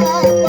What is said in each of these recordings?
上。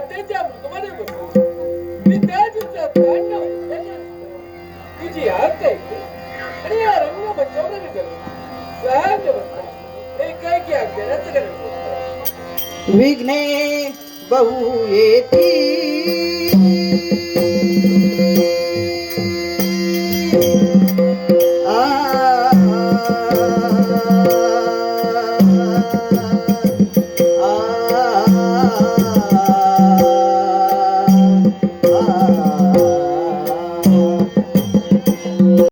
सत्तेच्या मृगमध्ये बसून मी त्या दिवसात काढणं तुझी आरती ऐकली? आणि या रंग मंचावर निघालो सहज विघ्ने बहु येती.